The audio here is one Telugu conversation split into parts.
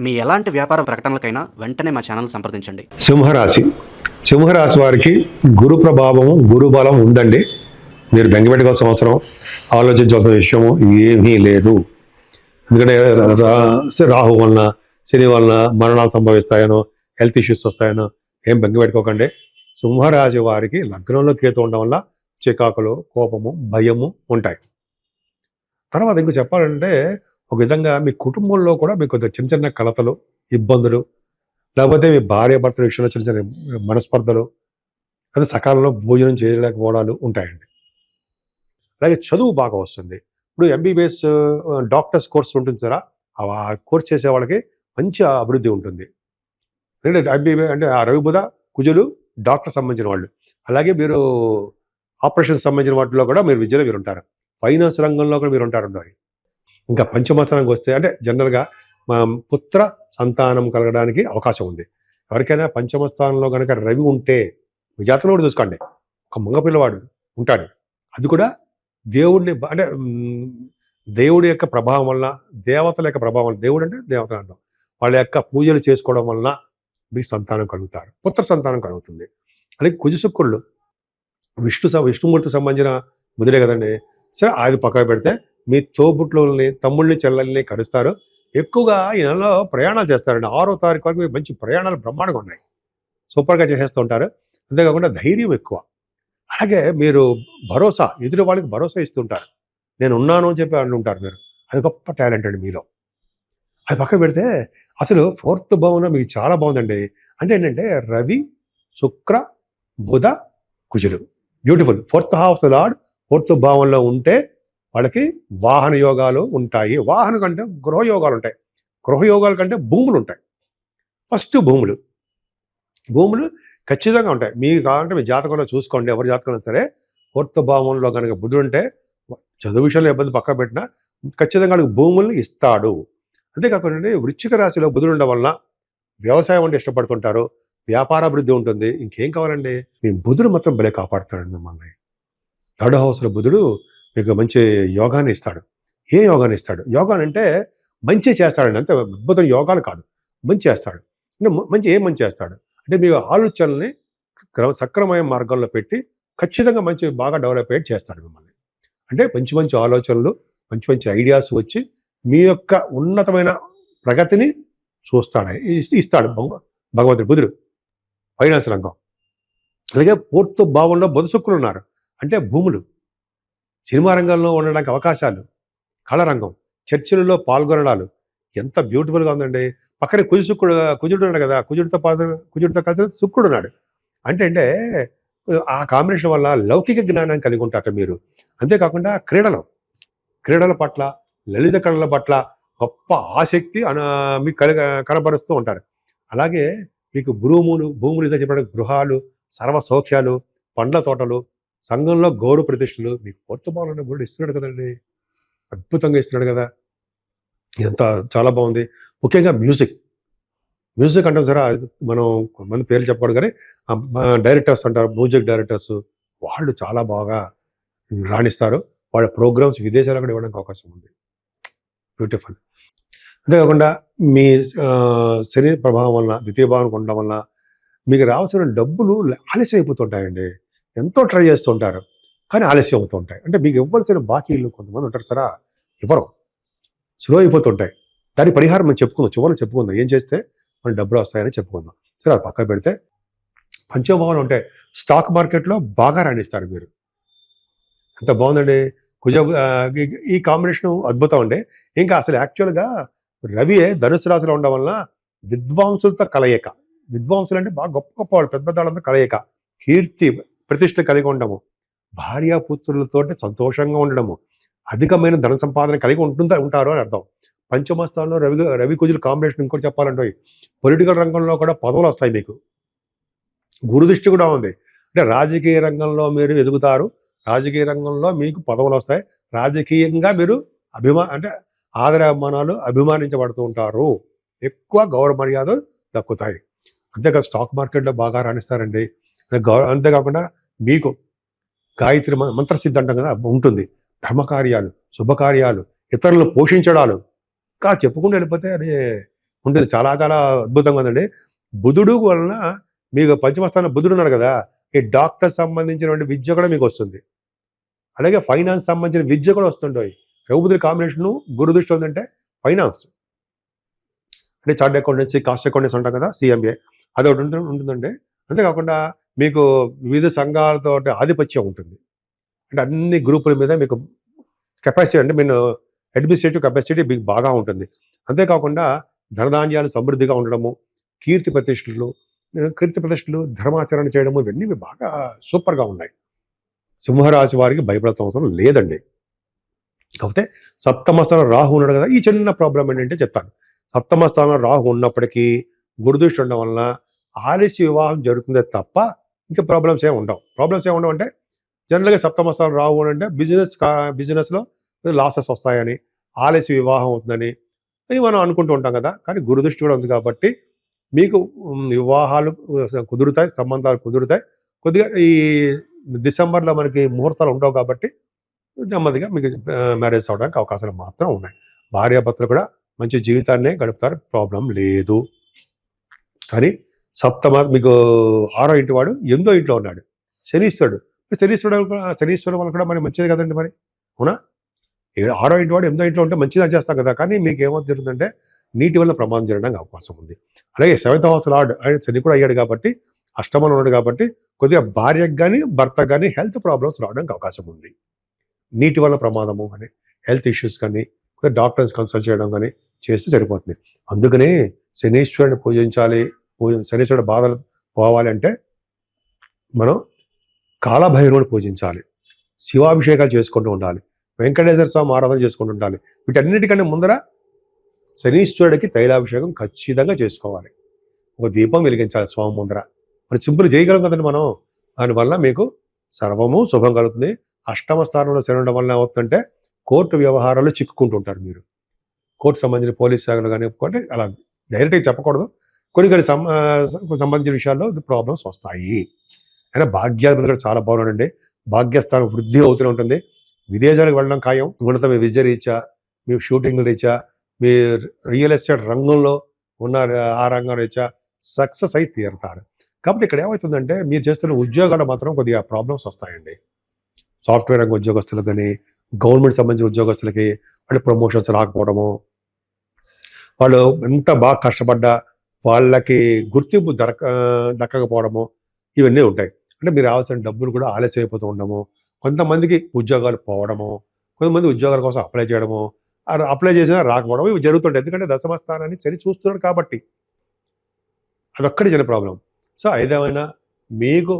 మీ ఎలాంటి వ్యాపార ప్రకటనలకైనా వెంటనే మా ఛానల్ సంప్రదించండి. సింహరాశి. సింహరాశి వారికి గురు ప్రభావం గురు బలం ఉందండి. మీరు బెంగపెట్టుకోవాల్సిన అవసరం ఆలోచించవలసిన విషయము ఏమీ లేదు. ఎందుకంటే రాహు వలన శని వలన మరణాలు సంభవిస్తాయనో హెల్త్ ఇష్యూస్ వస్తాయనో ఏం బెంగపెట్టుకోకండి సింహరాశి వారికి లగ్నంలో కేతు ఉండడం వల్ల చికాకులు కోపము భయము ఉంటాయి. తర్వాత ఇంకో చెప్పాలంటే ఒక విధంగా మీ కుటుంబంలో కూడా మీకు కొద్దిగా చిన్న చిన్న కలతలు ఇబ్బందులు లేకపోతే మీ భార్య భర్తల విషయంలో చిన్న చిన్న మనస్పర్ధలు అదే సకాలంలో భోజనం చేయలేకపోవడాలు ఉంటాయండి. అలాగే చదువు బాగా వస్తుంది. ఇప్పుడు ఎంబీబీఎస్ డాక్టర్స్ కోర్స్ ఉంటుంది సార్? ఆ కోర్స్ చేసే వాళ్ళకి మంచి అభివృద్ధి ఉంటుంది. ఎందుకంటే ఎంబీబీ అంటే ఆ రవిబుధ కుజులు డాక్టర్ సంబంధించిన వాళ్ళు. అలాగే మీరు ఆపరేషన్ సంబంధించిన వాటిలో కూడా మీరు విద్యలో మీరు ఉంటారు ఫైనాన్స్ రంగంలో కూడా మీరు. ఉంటారు ఉండాలి. ఇంకా పంచమస్థానానికి వస్తే అంటే జనరల్గా మా పుత్ర సంతానం కలగడానికి అవకాశం ఉంది. ఎవరికైనా పంచమ స్థానంలో కనుక రవి ఉంటే మీ జాతకంలో కూడా చూసుకోండి. ఒక మంగపిల్లవాడు ఉంటాడు. అది కూడా దేవుడిని అంటే దేవుడి యొక్క ప్రభావం వలన దేవతల యొక్క ప్రభావం వలన దేవుడు అంటే దేవతలు అంటాం. వాళ్ళ యొక్క పూజలు చేసుకోవడం వలన మీకు సంతానం కలుగుతారు. పుత్ర సంతానం కలుగుతుంది. అలాగే కుజశుక్రులు విష్ణు స- సంబంధించిన బుధులే కదండి. సరే అది పక్కన పెడితే మీ తోబుట్లని తమ్ముళ్ళని చెల్లెల్ని కలుస్తారు ఎక్కువగా ఈ నెలలో ప్రయాణాలు చేస్తారండి. ఆరో తారీఖు వరకు మంచి ప్రయాణాలు బ్రహ్మాండంగా ఉన్నాయి. సూపర్గా చేసేస్తూ ఉంటారు. అంతేకాకుండా ధైర్యం ఎక్కువ. అలాగే మీరు భరోసా ఎదురు వాళ్ళకి భరోసా ఇస్తుంటారు. నేను ఉన్నాను అని చెప్పి అంటుంటారు మీరు. అది గొప్ప టాలెంట్ అండి మీలో. అది పక్కన పెడితే అసలు ఫోర్త్ భవనం మీకు చాలా బాగుందండి. అంటే ఏంటంటే Ravi Shukra Budha Kujudu. Beautiful. Fourth house lord fourth భావంలో ఉంటే వాళ్ళకి వాహన యోగాలు ఉంటాయి. వాహన కంటే గృహయోగాలు ఉంటాయి. గృహయోగాల కంటే భూములు ఉంటాయి. ఫస్ట్ భూములు. భూములు ఖచ్చితంగా ఉంటాయి. మీకు కావాలంటే మీ జాతకంలో చూసుకోండి. ఎవరి జాతకంలో సరే కొత్త భావంలో కనుక బుద్ధుడు ఉంటే చదువు విషయంలో ఇబ్బంది పక్క పెట్టినా ఖచ్చితంగా వాళ్ళకి భూములను ఇస్తాడు. అంతేకాకుండా వృచ్చిక రాశిలో బుధుడు ఉండడం వలన వ్యవసాయం అంటే ఇష్టపడుతుంటారు. వ్యాపారాభివృద్ధి ఉంటుంది. ఇంకేం కావాలండి? మీ బుధుడు మాత్రం భలే కాపాడుతాడు మిమ్మల్ని. థర్డ్ హౌస్లో బుధుడు మీకు మంచి యోగాన్ని ఇస్తాడు. ఏ యోగాన్ని ఇస్తాడు? యోగాని అంటే మంచి చేస్తాడండి. అంతే అద్భుతం యోగాలు కాదు. మంచి చేస్తాడు. అంటే మంచి ఏం మంచి చేస్తాడు? అంటే మీ ఆలోచనల్ని క్రమ సక్రమమైన మార్గంలో పెట్టి ఖచ్చితంగా మంచి బాగా డెవలప్ అయ్యి చేస్తాడు మిమ్మల్ని. అంటే మంచి మంచి ఆలోచనలు మంచి మంచి ఐడియాస్ వచ్చి మీ యొక్క ఉన్నతమైన ప్రగతిని చూస్తాడు. ఇస్తాడు భగవంతుడు బుధుడు ఫైనాన్స్ రంగం. అలాగే పూర్తి భావంలో బుధ శుక్రులు ఉన్నారు. అంటే భూములు. సినిమా రంగంలో ఉండడానికి అవకాశాలు కళ రంగం చర్చలలో పాల్గొనడాలు ఎంత బ్యూటిఫుల్గా ఉందండి. పక్కనే కుజు శుక్రుడు కుజుడు ఉన్నాడు కదా కుజుడితో పాల్గొన కుజుడితో కలిసి శుక్రుడు ఉన్నాడు. అంటే అంటే ఆ కాంబినేషన్ వల్ల లౌకిక జ్ఞానాన్ని కలిగి ఉంటారట మీరు. అంతేకాకుండా క్రీడలు క్రీడల పట్ల లలిత కళల పట్ల గొప్ప ఆసక్తి మీకు కలిగ కనబరుస్తూ ఉంటారు. అలాగే మీకు భూములు భూములు ఇదే చెప్పడానికి గృహాలు సర్వ సౌఖ్యాలు పండ్ల తోటలు సంఘంలో గౌరవ ప్రతిష్టలు మీకు పొర్తుబాలను కూడా ఇస్తున్నాడు కదండి. అద్భుతంగా ఇస్తున్నాడు కదా. ఇదంతా చాలా బాగుంది. ముఖ్యంగా మ్యూజిక్. మ్యూజిక్ అంటాం సరే మనం కొంతమంది పేర్లు చెప్పకూడదు కానీ డైరెక్టర్స్ అంటారు మ్యూజిక్ డైరెక్టర్స్. వాళ్ళు చాలా బాగా రాణిస్తారు. వాళ్ళ ప్రోగ్రామ్స్ విదేశాలకు కూడా ఇవ్వడానికి అవకాశం ఉంది. బ్యూటిఫుల్. అంతేకాకుండా మీ శరీర ప్రభావం వలన ద్వితీయ భావనకు ఉండడం వలన మీకు రావాల్సిన డబ్బులు ఆలస్యం అయిపోతుంటాయండి ఎంతో ట్రై చేస్తుంటారు కానీ ఆలస్యం అవుతుంటాయి అంటే మీకు ఇవ్వాల్సిన బాకీలు కొంతమంది ఉంటారు సరా? ఇవ్వరు స్లో అయిపోతుంటాయి. దాని పరిహారం మనం చెప్పుకుందాం. చివరిలో చెప్పుకుందాం. ఏం చేస్తే మన డబ్బులు వస్తాయని చెప్పుకుందాం. సరే అది పక్కన పెడితే పంచభవనం ఉంటాయి. స్టాక్ మార్కెట్లో బాగా రాణిస్తారు మీరు. ఎంత బాగుందండి. కుజ ఈ- ఈ కాంబినేషన్ అద్భుతం అండి. ఇంకా అసలు యాక్చువల్గా రవియే ధనుసు రాశిలో ఉండడం వలన విద్వాంసులతో కలయిక. విద్వాంసులు అంటే బాగా గొప్ప గొప్ప వాళ్ళు పెద్ద పెద్ద వాళ్ళంతా కలయిక. కీర్తి ప్రతిష్ట కలిగి ఉండము భార్యాపుత్రులతో సంతోషంగా ఉండడము. అధికమైన ధన సంపాదన కలిగి ఉంటుందా ఉంటారు అని అర్థం. పంచమస్థానంలో రవి రవి కుజుల కాంబినేషన్ ఇంకోటి చెప్పాలంటే పొలిటికల్ రంగంలో కూడా పదవులు వస్తాయి మీకు. గురుదృష్టి కూడా ఉంది. అంటే రాజకీయ రంగంలో మీరు ఎదుగుతారు. రాజకీయ రంగంలో మీకు పదవులు వస్తాయి. రాజకీయంగా మీరు అభిమా అంటే ఆదరాభిమానాలు అభిమానించబడుతూ ఉంటారు. ఎక్కువ గౌరవ మర్యాదలు దక్కుతాయి. అంతేకాదు స్టాక్ మార్కెట్లో బాగా రాణిస్తారండి. అంతేకాకుండా మీకు గాయత్రి మ- మంత్రసిద్ధి అంటాం కదా ఉంటుంది. ధర్మకార్యాలు శుభకార్యాలు ఇతరులను పోషించడాలు. ఇంకా చెప్పుకుంటూ వెళ్ళిపోతే అది ఉంటుంది. చాలా చాలా అద్భుతంగా ఉందండి. బుధుడు వలన మీకు పంచమస్థానం బుధుడు ఉన్నాడు కదా ఈ డాక్టర్ సంబంధించినటువంటి విద్య కూడా మీకు వస్తుంది. అలాగే ఫైనాన్స్ సంబంధించిన విద్య కూడా వస్తుంటాయి. రఘుబుద్ధుడి కాంబినేషను గురుదృష్టి ఉందంటే ఫైనాన్స్. అంటే చార్ట్ అకౌంటెన్సీ కాస్ట్ అకౌంటెన్సీ ఉంటాం కదా సిఎంఏ. అది ఒకటి ఉంటుందండి. అంతేకాకుండా మీకు వివిధ సంఘాలతో ఆధిపత్యం ఉంటుంది. అంటే అన్ని గ్రూపుల మీద మీకు కెపాసిటీ అంటే మీరు అడ్మినిస్ట్రేటివ్ కెపాసిటీ మీకు బాగా ఉంటుంది. అంతేకాకుండా ధనధాన్యాలు సమృద్ధిగా ఉండడము కీర్తి ప్రతిష్టలు కీర్తి ప్రతిష్టలు ధర్మాచరణ చేయడము ఇవన్నీ మీకు బాగా సూపర్గా ఉన్నాయి. సింహరాశి వారికి భయపడాల్సిన అవసరం లేదండి. కాకపోతే సప్తమ స్థానం రాహు ఉన్నాడు కదా ఈ చిన్న ప్రాబ్లం ఏంటంటే చెప్తాను. సప్తమ స్థానం రాహు ఉన్నప్పటికీ గురుదృష్టి ఉండడం వలన ఆలస్య వివాహం జరుగుతుందే తప్ప ఇంకా ప్రాబ్లమ్స్ ఏమి ఉండవు. ప్రాబ్లమ్స్ ఏమి ఉండవు అంటే జనరల్గా సప్తమస్తాలు రావు అని అంటే బిజినెస్ బిజినెస్లో లాసెస్ వస్తాయని ఆలస్య వివాహం అవుతుందని అని మనం అనుకుంటూ ఉంటాం కదా. కానీ గురుదృష్టి కూడా ఉంది కాబట్టి మీకు వివాహాలు కుదురుతాయి సంబంధాలు కుదురుతాయి. కొద్దిగా ఈ డిసెంబర్లో మనకి ముహూర్తాలు ఉండవు కాబట్టి నెమ్మదిగా మీకు మ్యారేజ్ అవడానికి అవకాశాలు మాత్రం ఉన్నాయి. భార్యాభర్తలు కూడా మంచి జీవితాన్నే గడుపుతారు ప్రాబ్లం లేదు. కానీ సప్తమ మీకు ఆరో ఇంటి వాడు ఎనిమిదో ఇంట్లో ఉన్నాడు. శనీశ్వరుడు. శనీశ్వరుడు శనీశ్వరుడు వల్ల కూడా మరి మంచిది కదండి మరి? అవునా? ఆరో ఇంటి వాడు ఎనిమిదో ఇంట్లో ఉంటే మంచిదని చేస్తాం కదా కానీ మీకు ఏమవుతుంది జరుగుతుందంటే నీటి వల్ల ప్రమాదం జరగడానికి అవకాశం ఉంది. అలాగే సెవెంత్ హౌస్ లార్డ్ ఆయన శని కూడా అయ్యాడు కాబట్టి అష్టమంలో ఉన్నాడు కాబట్టి కొద్దిగా భార్యకు కానీ భర్తకు కానీ హెల్త్ ప్రాబ్లమ్స్ రావడానికి అవకాశం ఉంది. నీటి వల్ల ప్రమాదము కానీ హెల్త్ ఇష్యూస్ కానీ కొద్దిగా డాక్టర్స్ కన్సల్ట్ చేయడం కానీ చేస్తే సరిపోతుంది. అందుకనే శనీశ్వరుని పూజించాలి పూజ శనీశ్వరుడు బాధలు పోవాలి అంటే మనం కాళభైరవుని పూజించాలి. శివాభిషేకాలు చేసుకుంటూ ఉండాలి. వెంకటేశ్వర స్వామి ఆరాధన చేసుకుంటూ ఉండాలి. వీటన్నిటికంటే ముందర శనీశ్వరుడికి తైలాభిషేకం ఖచ్చితంగా చేసుకోవాలి. ఒక దీపం వెలిగించాలి స్వామి ముందర. మరి సింపుల్ చేయగలం కదండి మనం. దానివల్ల మీకు సర్వము శుభం కలుగుతుంది. అష్టమ స్థానంలో శని ఉండడం వల్ల ఏమవుతుందంటే కోర్టు వ్యవహారాలు చిక్కుకుంటుంటారు మీరు. కోర్టు సంబంధించిన పోలీస్ శాఖలు కానీ అలా డైరెక్ట్గా చెప్పకూడదు. కొన్ని కొన్ని సంబంధించిన విషయాల్లో ప్రాబ్లమ్స్ వస్తాయి. అయినా భాగ్యాధిపతి కూడా చాలా బాగున్నాడండి. భాగ్యస్థానం వృద్ధి అవుతూనే ఉంటుంది. విదేశాలకు వెళ్ళడం ఖాయం. ఉన్నత మీ విద్య రీత్యా మీ షూటింగ్ రీత్యా మీ రియల్ ఎస్టేట్ రంగంలో ఉన్న ఆ రంగం రీత్యా సక్సెస్ అయి తీరుతారు. కాబట్టి ఇక్కడ ఏమవుతుందంటే మీరు చేస్తున్న ఉద్యోగాలు మాత్రం కొద్దిగా ప్రాబ్లమ్స్ వస్తాయండి. సాఫ్ట్వేర్ రంగ ఉద్యోగస్తులకు కానీ గవర్నమెంట్ సంబంధించిన ఉద్యోగస్తులకి వాళ్ళు ప్రమోషన్స్ రాకపోవడము వాళ్ళు ఎంత బాగా కష్టపడ్డా వాళ్ళకి గుర్తింపు దొరక దక్కకపోవడము ఇవన్నీ ఉంటాయి. అంటే మీరు రావాల్సిన డబ్బులు కూడా ఆలస్యం అయిపోతూ ఉండడము కొంతమందికి ఉద్యోగాలు పోవడము కొంతమంది ఉద్యోగాల కోసం అప్లై చేయడము ఆ అప్లై చేసినా రాకపోవడం ఇవి జరుగుతుంటాయి. ఎందుకంటే దశమస్థానాన్ని సరి చూస్తున్నాడు కాబట్టి అదొక్కటి చిన్న ప్రాబ్లం. సో ఏదేమైనా మీకు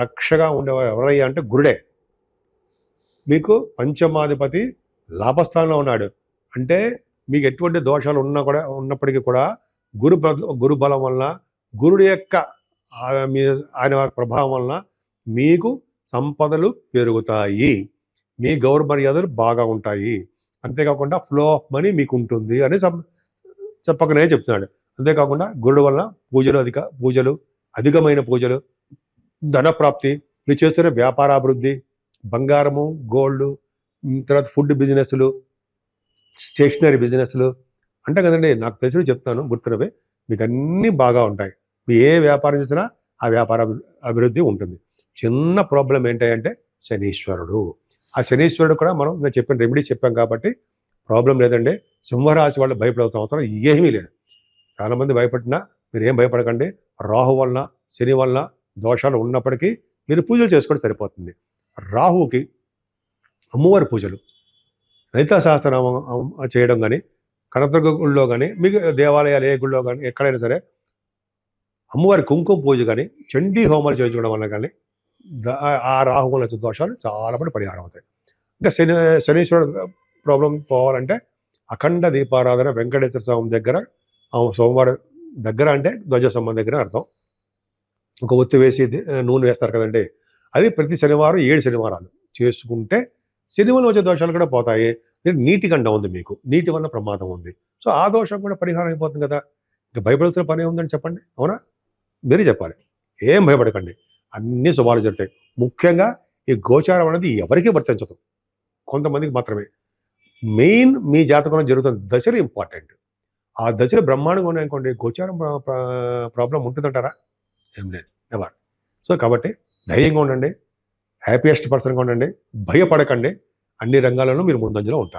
రక్షగా ఉండేవారు ఎవరయ్యా అంటే గురుడే. మీకు పంచమాధిపతి లాభస్థానంలో ఉన్నాడు. అంటే మీకు ఎటువంటి దోషాలు ఉన్నా కూడా ఉన్నప్పటికీ కూడా గురు గురు బలం వలన గురుడు యొక్క మీ ఆయన ప్రభావం వలన మీకు సంపదలు పెరుగుతాయి. మీ గౌరవ మర్యాదలు బాగా ఉంటాయి. అంతేకాకుండా ఫ్లో ఆఫ్ మనీ మీకు ఉంటుంది అని చెప్పకనే చెప్తున్నాడు. అంతేకాకుండా గురుడు వలన పూజలు అధిక పూజలు అధికమైన పూజలు ధనప్రాప్తి మీరు చేస్తున్న వ్యాపారాభివృద్ధి బంగారము గోల్డ్ తర్వాత ఫుడ్ బిజినెస్లు స్టేషనరీ బిజినెస్లు అంటే కదండి నాకు తెలిసి చెప్తాను గుర్తురవే మీకు అన్నీ బాగా ఉంటాయి. మీరు ఏ వ్యాపారం చేసినా ఆ వ్యాపార అభివృద్ధి ఉంటుంది. చిన్న ప్రాబ్లం ఏంటంటే శనీశ్వరుడు. ఆ శనీశ్వరుడు కూడా మనం నేను చెప్పిన రెమెడీ చెప్పాం కాబట్టి ప్రాబ్లం లేదండి. సింహరాశి వాళ్ళు భయపడాల్సిన అవసరం ఏమీ లేదు. చాలామంది భయపడినా మీరు ఏం భయపడకండి. రాహు వలన శని వలన దోషాలు ఉన్నప్పటికీ మీరు పూజలు చేసుకోవడం సరిపోతుంది. రాహుకి అమ్మవారి పూజలు. లలితా సహస్రనామం చేయడం కానీ కనకదుర్గ గుళ్ళో కానీ మీకు దేవాలయాలు ఏ గుళ్ళో కానీ ఎక్కడైనా సరే అమ్మవారి కుంకుమ పూజ కానీ చండీ హోమాలు చేయించుకోవడం వల్ల కానీ ఆ రాహు దోషాలు చాలా పడి పరిహారం అవుతాయి. ఇంకా శని శనీశ్వరుడు ప్రాబ్లం పోవాలంటే అఖండ దీపారాధన వెంకటేశ్వర స్వామి దగ్గర సోమవారం దగ్గర అంటే ధ్వజస్తంభం దగ్గర అర్థం. ఒక ఒత్తి వేసి నూనె వేస్తారు కదండి. అది ప్రతి శనివారం ఏడు శనివారాలు చేసుకుంటే శనివారం వచ్చే దోషాలు కూడా పోతాయి. నీటి గండం ఉంది మీకు. నీటి వల్ల ప్రమాదం ఉంది. సో ఆ దోషం కూడా పరిహారం అయిపోతుంది కదా. ఇంకా భయపడాల్సిన పని ఉందని చెప్పండి? అవునా? మీరే చెప్పాలి. ఏం భయపడకండి. అన్ని శుభాలు జరుగుతాయి. ముఖ్యంగా ఈ గోచారం అనేది ఎవరికీ వర్తించదు. కొంతమందికి మాత్రమే. మెయిన్ మీ జాతకంలో జరుగుతున్న దశలు ఇంపార్టెంట్. ఆ దశలు బ్రహ్మాండంగా ఉన్నాయనుకోండి గోచారం ప్రాబ్లం ఉంటుందంటారా? ఏం లేదు. ఎవరు సో కాబట్టి ధైర్యంగా ఉండండి. హ్యాపీయెస్ట్ పర్సన్గా ఉండండి. భయపడకండి. అన్ని రంగాల్లోనూ మీరు ముందంజలో ఉంటారు.